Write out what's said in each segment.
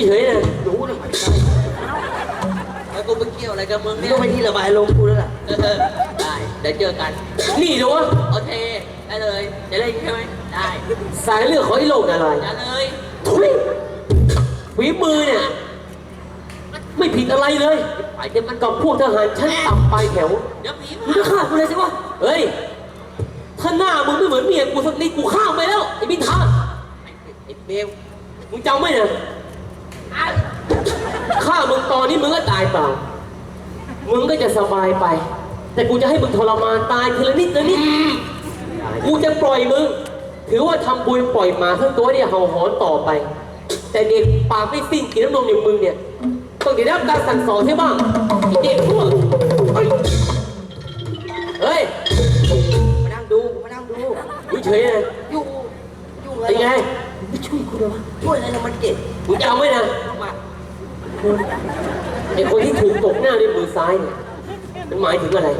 อยู่เฉยๆนะรู้นะมันใช่แล้วกูไปเกี่ยวอะไรกับมึงนี่เนี่ยก็ไปที่ระบายลมณ์กูแล้วล่ะ เออได้เดี๋ยวเจอกันนี่ดูวะโอเคได้เลยจะเล่นใช่ไหมได้สายเลือดของไอ้โลกอะไร จะเลยทุยฝีมือเนี่ย ไม่ผิดอะไรเลยไอ้เด็กมันกับพวกทหารชั้นต่ำปลายแถว เดี๋ยวผีมึมางจะฆ่ากูเลยสิวะเฮ้ย ถ้าหน้ามึงไม่เหมือนเมียกูสักนิดกูฆ่าไปแล้ว ไอ้บินทาไอ้เบลมึงจำไว้นะ ฆ่ามึงตอนนี้มึงก็ตายเปล่า มึงก็จะสบายไป แต่กูจะให้มึงทรมานตายทีละนิดทีละนิด กูจะปล่อยมึง ถือว่าทำบุญปล่อยหมาทั้งตัวเนี่ยเห่าหอนต่อไป แต่เด็กปากไม่สิ้นกินน้ำนมอย่างมึงเนี่ย ต้องได้รับการสั่งสอนใช่บ้างไอ้เด็กพวกเฮ้ยเฮ้ยมานั่งดูมานั่งดูอยู่เฉยนะอยู่ อยู่อะไรเป็นไง ไม่ช่วยกูเลยวะช่วยอะไรนะมันเจ็บมึงจำไว้นะมาไอ้คนที่ถูกตกหน้าด้วยมือซ้ายเนี่ยมันหมายถึงอะไร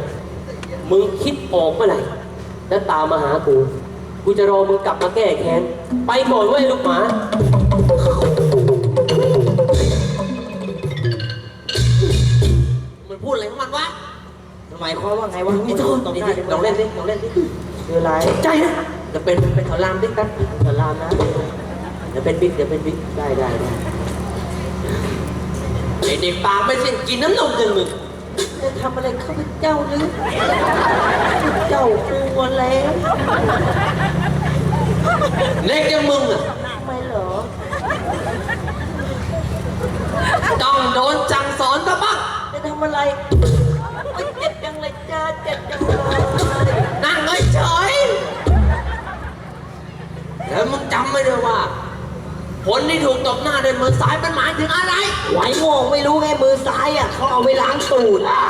มึงคิดออกเมื่อไหร่แล้วตามมาหากู กูจะรอมึงกลับมาแก้แค้น ไปก่อนเว้ยลูกหมามันพูดอะไรของมันวะหมายความว่าไงวะนี่ตโทรษงตรงนี่หน้าดิลองเล่นดิลองเล่นดิคืออะไร ใจนะ จะเป็นเป็นขอรามดิครับขอรามนะเดี๋ยวเป็นบิ๊กเดี๋ยวเป็นบิ๊กได้ได้ได้ไอ้เด็กปากไม่สิ้นกินน้ำนมกันมึงจะทำอะไรข้าพเจ้าหรือเจ้ากลัวแล้วเล็กอย่างมึงอะทำไมเหรอต้องโดนจังสอนซะบ้างจะทำอะไรโอ๊ยเจ็บจังเลยจ้าเจ็บจังเลยนั่ง ผลที่ถูกตบหน้าด้วยมือซ้ายมันหมายถึงอะไร ไหวโง่ไม่รู้ไงมือซ้ายอะเขาเอาไว้ล้างตูดอะ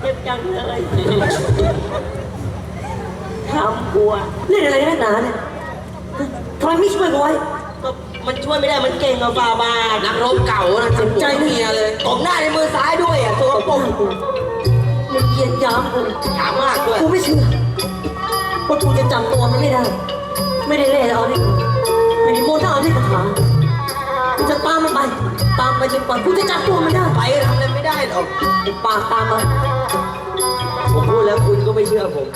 เจ็บจังเลยทำกลัวเล่นอะไรนักหนาเนี่ยทำไมไม่ช่วยกูไว้ก็มันช่วยไม่ได้มันเก่งอะฝ่าบาทนักรบเก่านะจำใจเมียเลยตบหน้าในมือซ้ายด้วยอะตัวปงมันเกลียดยามกูถามมากด้วยกูไม่เชื่อ ว่าทูจะจำตัวมันไม่ได้ ไม่ได้เล่เอาดิไม่ได้โมดเอาที่กระถางกูจะตามมันไป ตามไปจนกว่ากูจะจับตัวมันได้ไปทำอะไรไม่ได้หรอกไอ้ปากตามมาผมพูดแล้วคุณก็ไม่เชื่อผม